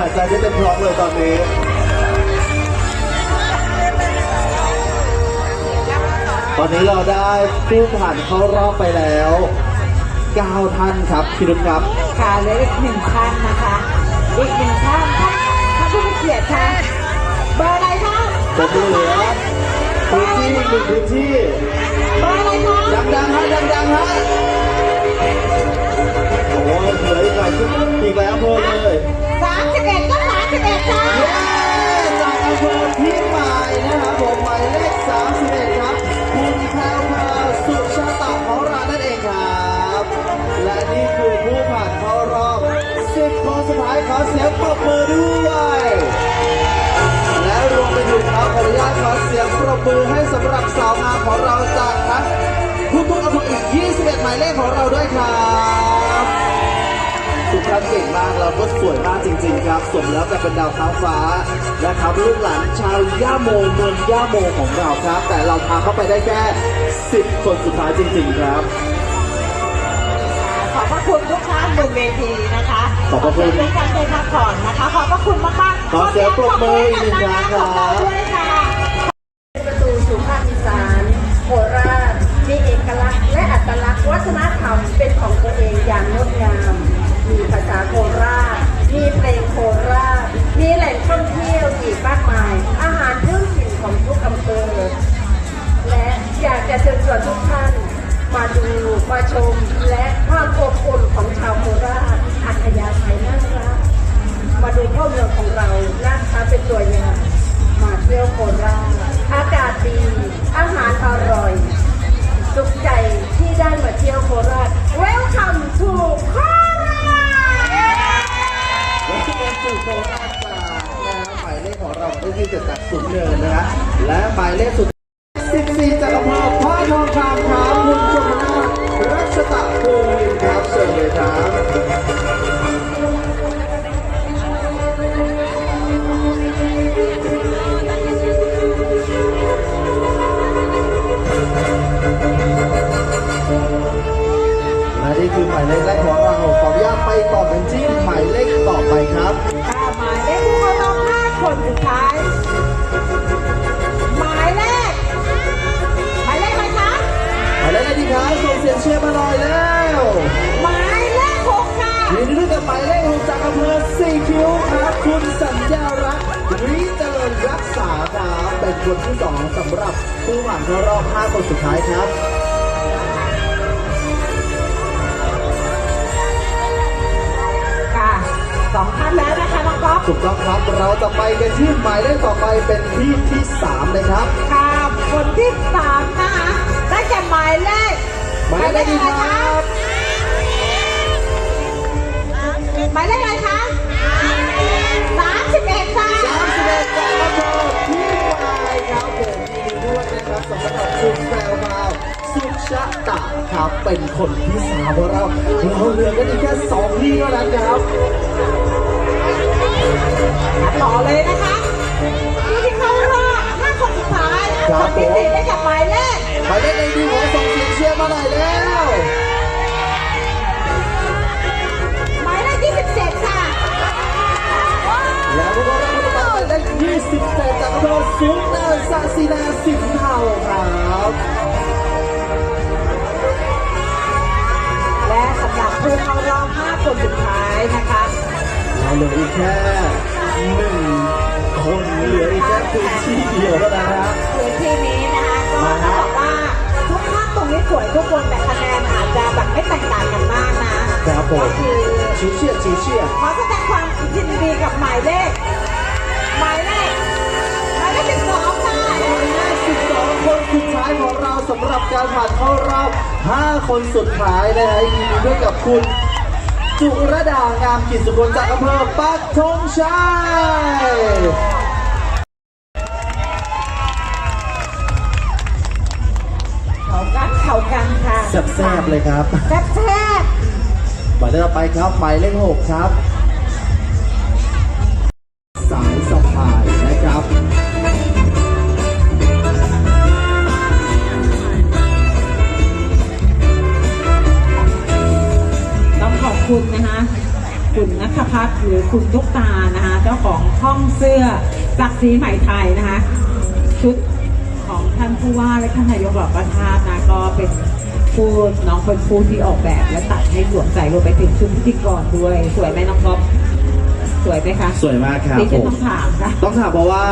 หายใจได้เต็มท้องเลยตอนนี้ตอนนี้เราได้ผู้ผ่านเข้ารอบไปแล้ว9ท่านครับพี่นุชครับค่ะเหลืออีกหนึ่งท่านนะคะอีกหนึ่งท่านท่านท่านผู้มีเกียรติค่ะเบอร์อะไรคะจะเหลือพื้นที่อีกหนึ่งพื้นที่เบอร์อะไรคะดังๆฮะดังๆฮะโอ้ยเหลืออีกหลายชุดอีกหลายอำเภอเลยสามสิบ เอ็ดก็สามสิบเอ็ดค่ะเย้จากอำเภอพิมายนะครับผมหมายเลข31ครับคุณแพรวพราวสุชาตาของเรานั่นเองครับ และนี่คือผู้ผ่านเข้ารอบ10คนสุดท้ายขอเสียงปรบมือด้วย และรวมไปถึงครับขออนุญาตขอเสียงปรบมือให้สำหรับสาวงามของเราจากทั้งทุกๆอำเภออีก 21 หมายเลขของเราด้วยครับ ทุกท่านเก่งมากแล้วก็สวยมากจริง ๆ ครับสมแล้วกับเป็นดาวท้าฟ้านะครับลูกหลานชาวย่าโมเมืองย่าโมของเราครับ แต่เราพาเข้าไปได้แค่ 10 คนสุดท้ายจริง ๆ ครับ ขอบพระคุณทุกท่านบนเวทีนะคะขอบพระคุณเป็นการเป็นพักผ่อนนะคะ ขอบพระคุณมากๆขอเสียงปรบมืออีกหนึ่งครั้งครับายเลขสุด 14จากอำเภอพระทองคำครับคุณชมนาถรัชตะภูมินครับเชิญเลยครับและนี่คือหมายเลขแรกของเราขออนุญาตไปต่อกันที่หมายเลขต่อไปครับ หมายเลขผู้เข้ารอบห้าคนสุดท้าย ครับส่งเสียงเชียร์มาหน่อยแล้วหมายเลขหกค่ะยินดีด้วยกับหมายเลขหกจากอำเภอสี่คิ้วครับ คุณสัญญารักษ์วิเจริญรักษาครับเป็นคนที่สองสำหรับผู้ผ่านเข้ารอบ5คนสุดท้ายครับค่ะสองท่านแล้วนะคะน้องก๊อฟถูกต้องครับเราจะไปกันที่หมายเลขต่อไปเป็นที่ที่สามเลยครับ ค่ะคนที่สามนะคะายเลขอะไรดีคหรับมายเลขอะไรคะสามสิบเอ็ดค่ะสามสิบเอ็ดจากอำเภอพิมายครับผมดีด้วยนะครับสำหรับคุณแพรวาวสุชะตะครับเป็นคนที่สามของเราเราเหลือกันอีกแค่สองที่เท่านั้นครับต่อเลยนะคะ ครัคบนที่ผมสี่ได้แก่หมายเลขหมายเลขไอดีขอส่งเสียงเชียร์มาหน่อยแล้วหมายเลขที่สิบเจ็ดค่ะ แล้วพวกเราได้รับหมายเลข27จากอำเภอสูงเนินสะสีนาสิงห์เทาครับและสำหรับผู้เข้ารอบห้าคนสุดท้ายนะคะ เราเหลืออีกแค่หนึ่ง คนเหลืออีกแค่พื้นที่เดียวเท่านั้นนะฮะ พื้นที่นี้นะคะก็มาต้องบอกว่าทุกภาคตรงนี้สวยทุกคนแต่คะแนนอาจจะแบบไม่แตกต่างกันมากนะครับผมก็คือชิวเชียชิวเชียร์ขอแสดงความยินดีกับหมายเลขหมายเลขหมายเลขสิบสองค่ะหมายเลข12 คนสุดท้ายของเราสำหรับการผ่านเข้ารอบ 5 คนสุดท้ายนะฮะยินดีด้วยกับคุณ จุรดางามกิจสุคนจากอำเภอปักธงชัยเขากันเขากันค่ะแซ่บๆเลยครับแซ่บแซ่บหมายเลขต่อไปครับหมายเลขหกครับ พัฒน์หรือคุณทุกตานะคะเจ้าของห้องเสื้อศักดิ์ศรีใหม่ไทยนะคะชุดของท่านผู้ว่าและท่านนายกเหล่าประธานนะก็เป็นผู้น้องเป็นผู้ที่ออกแบบและตัดให้สวมใส่รวมไปถึงชุดพิธีกรด้วย สวยไหมน้องก๊อฟสวยไหมคะสวยมากครับดิผฉันมต้องถามค่ะต้องถามเพราะว่า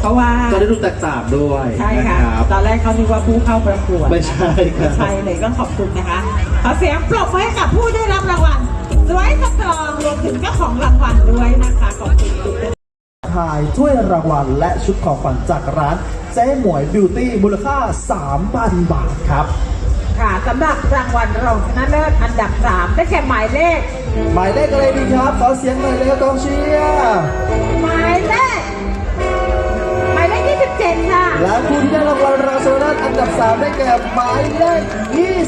เพราะว่าจะได้ดูแตกต่างด้วยใช่นะค่ะครับตอนแรกเขาคิดว่าผู้เข้าประกวดไม่ใช่ครัไม่บใช่เลยก็ขอบคุณนะคะขอเสียงปรบมือให้กับผู้ได้รับรางวัล สวยสตรองรวมถึงเจ้าของรางวัลด้วยนะคะขอบคุณทุกท่านถ่ายถ้วยรางวัลและชุดของขวัญจากร้านเจ๊หมวยบิวตี้มูลค่า 3,000 บาทครับ ค่ะสำหรับรางวัลรองชนะเลิศอันดับ 3 ได้แก่หมายเลข หมายเลขอะไรดีครับ ขอเสียงหน่อยเลยกองเชียร์หมายเลขหมายเลข27 ค่ะ และผู้ที่ได้รางวัลรองชนะเลิศอันดับ 3 ได้แก่หมายเลข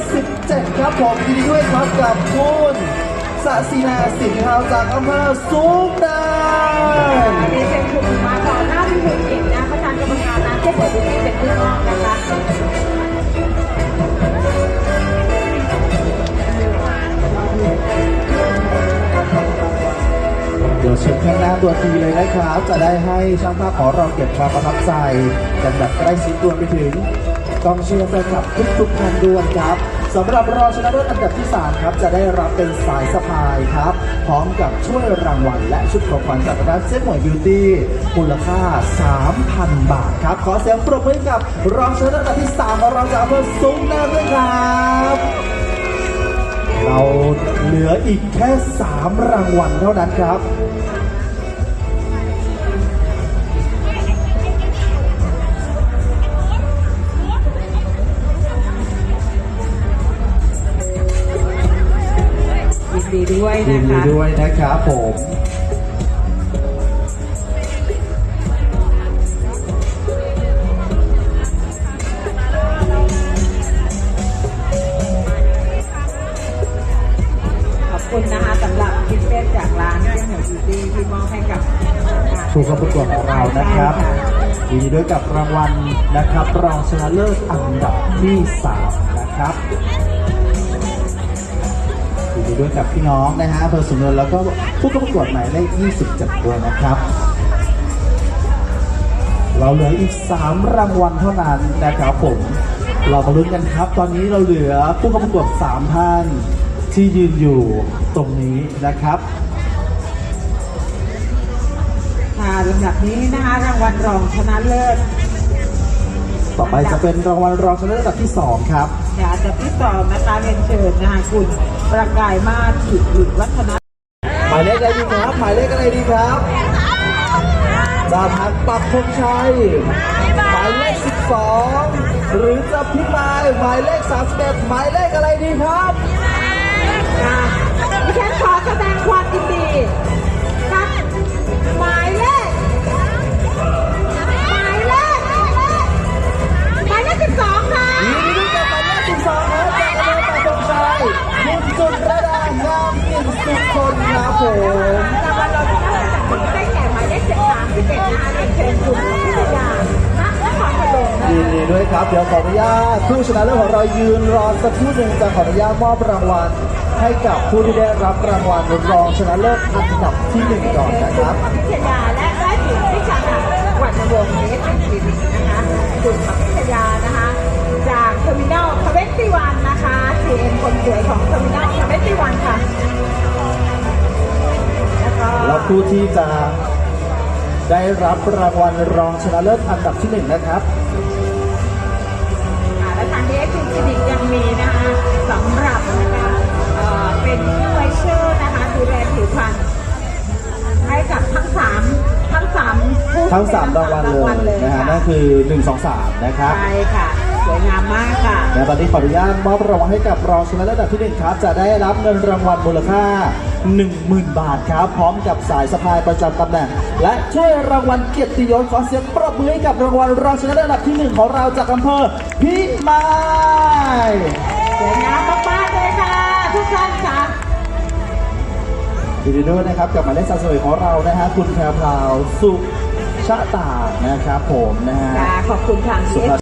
27 ครับผมยินดีด้วยครับกับคุณ สศินาสินเทาจากอำเภอสูงเนินมีเชิญคุณมาต่อหน้าที่คุณเอกนะประธานกรรมการร้านเจ๊เปิดดูที่เป็นผู้มอบนะคะเดี๋ยวเชิญข้างหน้าตัวทีเลยนะครับ จะได้ให้ช่างภาพของเราเก็บความประทับใจกันแบบใกล้ชิดรวมไปถึง กองเชียร์แฟนคลับทุกๆท่านด้วยครับสำหรับรองชนะเลิศอันดับที่ 3 ครับ จะได้รับเป็นสายสะพายครับ พร้อมกับช่วยรางวัลและชุดของขวัญจากร้านเซ็ตหมวยบิวตี้มูลค่า 3,000 บาทครับ ขอเสียงปรบมือให้กับรองชนะเลิศอันดับที่3ของเราจากอำเภอซุ้งแนวด้วยครับเราเหลืออีกแค่ 3 รางวัลเท่านั้นครับ ดีด้วยยินะนดีคะ ด้วยนะครับผม ขอบคุณนะคะสำหรับกิฟต์เซตจากร้านเจ๊หมวยบิวตี้ที่มอบให้กับผู้เข้าประกวดของเรานะครับใช่ะยินดีด้วยกับรางวัลนะครับรองชนะเลิศอันดับที่3 ดีด้วยกับพี่น้องนะฮะอำเภอสุนทรแล้วก็ผู้เข้าประกวดหมายเลข27ด้วยนะครับ เราเหลืออีก 3 รางวัลเท่านั้นนะครับผม เรามาลุ้นกันครับ ตอนนี้เราเหลือผู้เข้าประกวด3ท่านที่ยืนอยู่ตรงนี้นะครับค่ะลำดับนี้นะคะรางวัลรองชนะเลิศ ต่อไปจะเป็นรางวัลรองชนะเลิศอันดับที่ 2 ครับ ค่ะอันดับที่สองนะคะเรียนเชิญนะคะคุณ ประกายมาศกิจหลุดวัฒนะหมายเลขอะไรดีครับหมายเลขอะไรดีครับดาพันปักธงชัยหมายเลข12 หรือจะพิมายหมายเลข31หมายเลขอะไรดีครับค่ะดิฉันขอแสดงความยินดีกับหมายเล เดี๋ยวขออนุญาตผู้ชนะเลิศของเรายืนรอสักครู่หนึ่งจะขออนุญาตมอบรางวัลให้กับผู้ที่ได้รับรางวัลรองชนะเลิศอันดับที่หนึ่งก่อนนะครับพิทยาและได้ถึงพิชาวัฒนวงศ์เนสเป็นคลินิกนะคะคุณพิทยานะคะ จากเทอร์มินอลทเวนตี้วันนะคะทีเอ็มคนสวยของเทอร์มินอลทเวนตี้วันค่ะแล้วก็แล้วผู้ที่จะได้รับรางวัลรองชนะเลิศอันดับที่หนึ่งนะครับ คลินิกยังมีนะคะสำหรับนะคะเอ่อเป็นไวเชอร์นะคะดูแลผิวพรรณให้กับทั้งสามทั้งสามผู้ทั้ง3รางวัลรางวัลเลเลยยนะฮะค่ะนั่นคือ 1 2 3 นะครับ ใช่ค่ะ สวยงามมากค่ะ และตอนนี้ขออนุญาตมอบรางวัลให้กับรองชนะเลิศอันดับที่หนึ่งครับ จะได้รับเงินรางวัลมูลค่า 10,000 บาทครับ พร้อมกับสายสะพายประจำตำแหน่ง และช่วยรางวัลเกียรติยศขอเสียงปรบมือให้กับรางวัลรองชนะเลิศอันดับที่หนึ่งของเราจากอำเภอพิมายสวยงามมากๆเลยค่ะทุกท่านค่ะยินดีด้วยนะครับกับหมายเลขสาวสวยของเรานะฮะคุณแพรวพราวสุชะตานะครับผมนะฮะ ค่ะขอบคุณทาง สุดีภา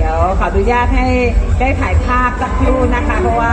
เดี๋ยวขออนุญาตให้ได้ถ่ายภาพสักครู่นะคะ เพราะว่า